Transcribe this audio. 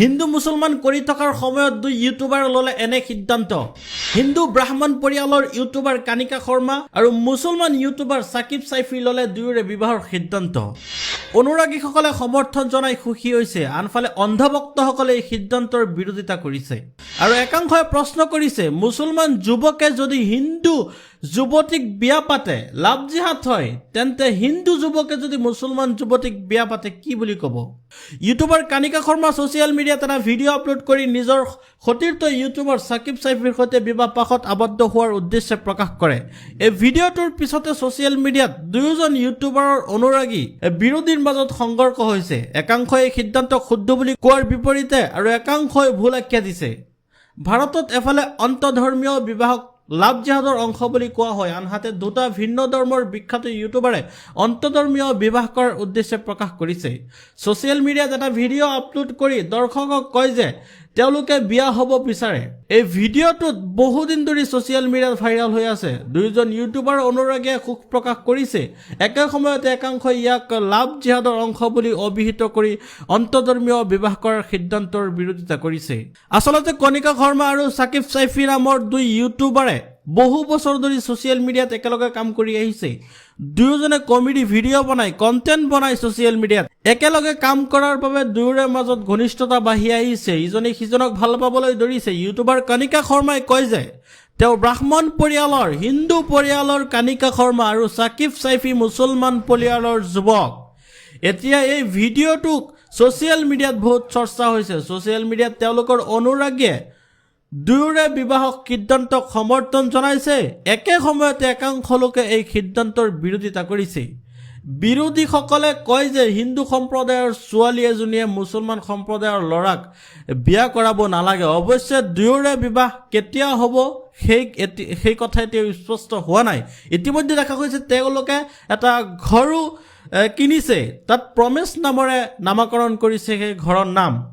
হিন্দু মুছলমান কৰি থকাৰ সময়ত দুই ইউটিউবাৰ ল'লে এনে সিদ্ধান্ত। হিন্দু ব্ৰাহ্মণ পৰিয়ালৰ ইউটিউবাৰ কানিকা শৰ্মা আৰু মুছলমান ইউটিউবাৰ চাকিব চাইফি ল'লে দুয়োৰে বিবাহৰ সিদ্ধান্ত। অনুৰাগীসকলে সমৰ্থন জনাই সুখী হৈছে, আনফালে অন্ধভক্তসকলে এই সিদ্ধান্তৰ বিৰোধিতা কৰিছে। আৰু একাংশই প্ৰশ্ন কৰিছে, মুছলমান যুৱকে যদি হিন্দু যুৱতীক বিয়া পাতে লাভ জিহাদ হয়, তেন্তে হিন্দু যুৱকে যদি মুছলমান যুৱতীক বিয়া পাতে, কি বুলি ক'ব? ইউটিউবাৰ কানিকা শৰ্মা ছ'চিয়েল মিডিয়াত এটা ভিডিঅ' আপলোড কৰি নিজৰ সতীৰ্থ ইউটিউবাৰ চাকিব চাইফিৰ সৈতে বিবাহ পাশত আবদ্ধ হোৱাৰ উদ্দেশ্যে প্ৰকাশ কৰে। এই ভিডিঅ'টোৰ পিছতে ছ'চিয়েল মিডিয়াত দুয়োজন ইউটিউবাৰৰ অনুৰাগী বিৰোধীৰ মাজত সংঘৰ্ষ হৈছে। একাংশই এই সিদ্ধান্তক শুদ্ধ বুলি কোৱাৰ বিপৰীতে আৰু একাংশই ভুল আখ্যা দিছে। ভাৰতত এফালে অন্তধৰ্মীয় বিবাহক লাভ জেহাদৰ অংশ বুলি কোৱা হয়। আনহাতে, দুটা ভিন্ন ধৰ্মৰ বিখ্যাত ইউটিউবাৰে অন্তধৰ্মীয় বিবাহ কৰাৰ উদ্দেশ্যে প্ৰকাশ কৰিছে। ছ'চিয়েল মিডিয়াত এটা ভিডিঅ' আপলোড কৰি দৰ্শকক কয় যে তেওঁলোকে বিয়া হ'ব বিচাৰে। এই ভিডিঅ'টোত বহুদিন ধৰি ছ'চিয়েল মিডিয়াত ভাইৰেল হৈ আছে। দুয়োজন ইউটিউবাৰ অনুৰাগীয়ে সুখ প্ৰকাশ কৰিছে। একে সময়তে একাংশই ইয়াক লাভ জিহাদৰ অংশ বুলি অভিহিত কৰি অন্তধৰ্মীয় বিবাহ কৰাৰ সিদ্ধান্তৰ বিৰোধিতা কৰিছে। আচলতে কণিকা শৰ্মা আৰু চাকিব চাইফি নামৰ দুই ইউটিউবাৰে বহু বছৰ ধৰি ছ'চিয়েল মিডিয়াত একেলগে কাম কৰি আহিছে। দুয়োজনে কমেডি ভিডিঅ' বনাই কণ্টেণ্ট বনাই ছ'চিয়েল মিডিয়াত একেলগে কাম কৰাৰ বাবে দুয়োৰে মাজত ঘনিষ্ঠতা বাঢ়ি আহিছে। ইজনে সিজনক ভালো পাবলৈ ধৰিছে। ইউটিউবাৰ কণিকা শৰ্মাই কয় যে, তেওঁ ব্ৰাহ্মণ পৰিয়ালৰ, হিন্দু পৰিয়ালৰ কানিকা শৰ্মা আৰু চাকিব চাইফি মুছলমান পৰিয়ালৰ যুৱক। এতিয়া এই ভিডিঅ'টোক ছ'চিয়েল মিডিয়াত বহুত চৰ্চা হৈছে। ছ'চিয়েল মিডিয়াত তেওঁলোকৰ অনুৰাগীয়ে দুয়োৰে বিবাহক সিদ্ধান্তক সমৰ্থন জনাইছে। একে সময়তে একাংশ লোকে এই সিদ্ধান্তৰ বিৰোধিতা কৰিছে। বিৰোধীসকলে কয় যে হিন্দু সম্প্ৰদায়ৰ ছোৱালী এজনীয়ে মুছলমান সম্প্ৰদায়ৰ ল'ৰাক বিয়া কৰাব নালাগে। অৱশ্যে, দুয়োৰে বিবাহ কেতিয়া হ'ব সেই এতি- সেই কথা এতিয়া স্পষ্ট হোৱা নাই। ইতিমধ্যে দেখা গৈছে, তেওঁলোকে এটা ঘৰো কিনিছে। তাত প্ৰমেশ নামেৰে নামাকৰণ কৰিছে সেই ঘৰৰ নাম।